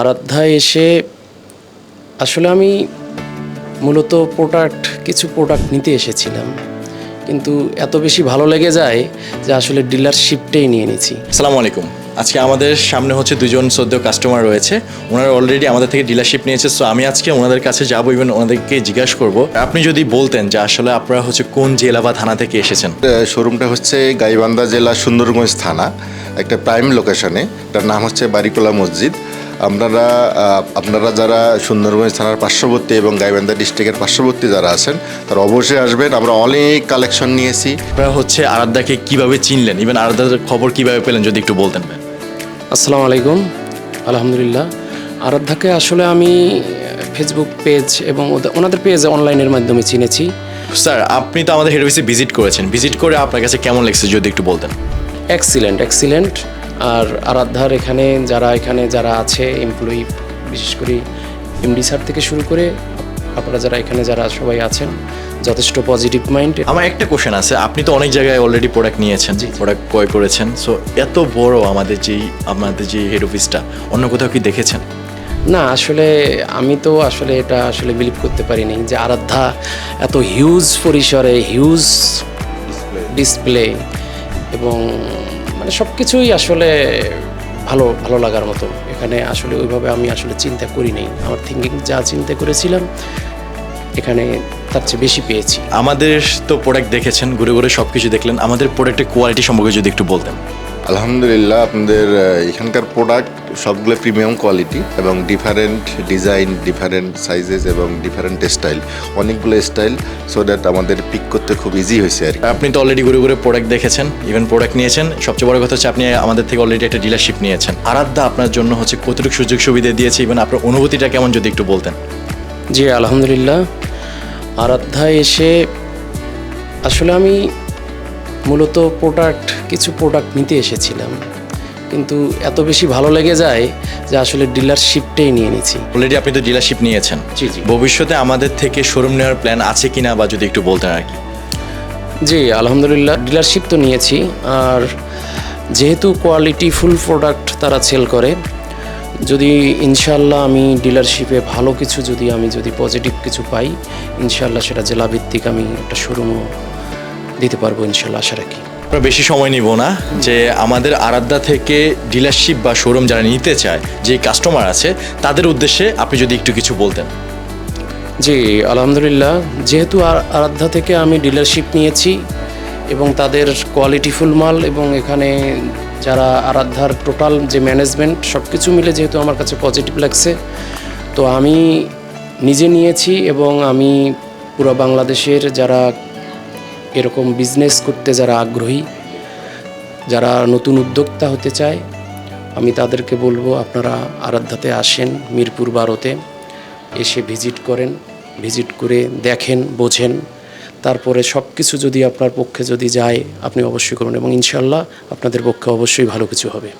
আরাধ্যায় এসে আসলে আমি মূলত প্রোডাক্ট কিছু প্রোডাক্ট নিতে এসেছিলাম। কিন্তু এত বেশি ভালো লেগে যায় যে আসলে ডিলারশিপটাই নিয়ে নিয়েছি। আসসালামু আলাইকুম। আজকে আমাদের সামনে হচ্ছে দুজন সদ্য কাস্টমার রয়েছে। ওনারা অলরেডি আমাদের থেকে ডিলারশিপ নিয়েছে। সো আমি আজকে ওনাদের কাছে যাব ইভেন ওনাদেরকে জিজ্ঞাসা করব। আপনি যদি বলতেন যে আসলে আপনারা হচ্ছে কোন জেলা বা থানা থেকে এসেছেন? শোরুমটা হচ্ছে গাইবান্ধা জেলা সুন্দরগঞ্জ থানা একটা প্রাইম লোকেশনে তার নাম হচ্ছে বারিকোলা মসজিদ। আপনারা আপনারা যারা সুন্দরগঞ্জ থানার পার্শ্ববর্তী এবং গাইবান্ধা ডিস্ট্রিক্টের পার্শ্ববর্তী যারা আছেন তারা অবশ্যই আসবেন। আমরা অনেক কালেকশন নিয়েছি। আপনারা হচ্ছে আরাধ্যাকে কীভাবে চিনলেন? ইভেন আরাধ্যার খবর কীভাবে পেলেন যদি একটু বলতেন। আসসালামু আলাইকুম। আলহামদুলিল্লাহ। আরাধ্যাকে আসলে আমি ফেসবুক পেজ এবং ওদের- ওনাদের পেজ অনলাইনের মাধ্যমে চিনেছি। স্যার আপনি তো আমাদের হেড অফিসে ভিজিট করেছেন। ভিজিট করে আপনার কাছে কেমন লেগেছে যদি একটু বলতেন? এক্সিলেন্ট এক্সিলেন্ট আর আরাধ্যার এখানে যারা এখানে যারা আছে এমপ্লয়ি বিশেষ করে এমডি স্যার থেকে শুরু করে আপনারা যারা এখানে যারা সবাই আছেন যথেষ্ট পজিটিভ মাইন্ড আমার একটা কোশ্চেন আছে। আপনি তো অনেক জায়গায় অলরেডি প্রোডাক্ট নিয়েছেন যে প্রোডাক্ট ক্রয় করেছেন। সো এত বড় আমাদের যেই আমাদের যে হেড অফিসটা অন্য কোথাও কি দেখেছেন? না আসলে আমি তো আসলে এটা আসলে বিলিভ করতে পারিনি যে আরাধ্যা এত হিউজ পরিসরে হিউজ ডিসপ্লে এবং মানে সব কিছুই আসলে ভালো ভালো লাগার মতো। এখানে আসলে ওইভাবে আমি আসলে চিন্তা করি নাই আমার থিঙ্কিং যা চিন্তা করেছিলাম এখানে তার চেয়ে বেশি পেয়েছি। আমাদের তো প্রোডাক্ট দেখেছেন ঘুরে ঘুরে সব কিছু দেখলেন। আমাদের প্রোডাক্টের কোয়ালিটি সম্পর্কে যদি একটু বলতেন। আলহামদুলিল্লাহ আপনাদের এখানকার প্রোডাক্ট সবগুলো প্রিমিয়াম কোয়ালিটি এবং ডিফারেন্ট ডিজাইন ডিফারেন্ট সাইজেস এবং ডিফারেন্ট স্টাইল অনেকগুলো স্টাইল সো দ্যাট আমাদের পিক করতে খুব ইজি হয়েছে আর আপনি তো অলরেডি ঘুরে ঘুরে প্রোডাক্ট দেখেছেন ইভেন প্রোডাক্ট নিয়েছেন। সবচেয়ে বড় কথা হচ্ছে আপনি আমাদের থেকে অলরেডি একটা ডিলারশিপ নিয়েছেন। আরাধ্যা আপনার জন্য হচ্ছে কতটুকু সুযোগ সুবিধা দিয়েছে ইভেন আপনার অনুভূতিটা কেমন যদি একটু বলতেন? জি আলহামদুলিল্লাহ। আরাধ্যায় এসে আসলে আমি মূলত প্রোডাক্ট কিছু প্রোডাক্ট নিতে এসেছিলাম। কিন্তু এত বেশি ভালো লেগে যায় যে আসলে ডিলারশিপটাই নিয়ে নিয়েছি। অলরেডি আপনি তো ডিলারশিপ নিয়েছেন। জি, জি। ভবিষ্যতে আমাদের থেকে শোরুম নেওয়ার প্ল্যান আছে কিনা বা যদি একটু বলতেন আর কি। জি আলহামদুলিল্লাহ ডিলারশিপ তো নিয়েছি। আর যেহেতু কোয়ালিটি ফুল প্রোডাক্ট তারা সেল করে যদি ইনশাল্লাহ আমি ডিলারশিপে ভালো কিছু যদি আমি যদি পজিটিভ কিছু পাই ইনশাল্লাহ সেটা জেলাভিত্তিক আমি একটা শোরুমও দিতে পারব ইনশাল্লাহ আশা রাখি। আমরা বেশি সময় নিব না যে আমাদের আরাধ্যা থেকে ডিলারশিপ বা শোরুম যারা নিতে চায়, যে কাস্টমার আছে, তাদের উদ্দেশ্যে আপনি যদি একটু কিছু বলতেন। জি, আলহামদুলিল্লাহ। যেহেতু আরাধ্যা থেকে আমি ডিলারশিপ নিয়েছি এবং তাদের কোয়ালিটিফুল মাল এবং এখানে যারা আরাধ্যার টোটাল যে ম্যানেজমেন্ট সব কিছু মিলে যেহেতু আমার কাছে পজিটিভ লাগছে, তো আমি নিজে নিয়েছি এবং আমি পুরো বাংলাদেশের যারা এরকম বিজনেস করতে যারা আগ্রহী, যারা নতুন উদ্যোক্তা হতে চায়, আমি তাদেরকে বলব আপনারা আরাধ্যাতে আসেন মিরপুর বারোতে, এসে ভিজিট করেন ভিজিট করে দেখেন, বোঝেন। তারপরে সব কিছু যদি আপনার পক্ষে যদি যায়, আপনি অবশ্যই করুন এবং ইনশাল্লাহ আপনাদের পক্ষে অবশ্যই ভালো কিছু হবে।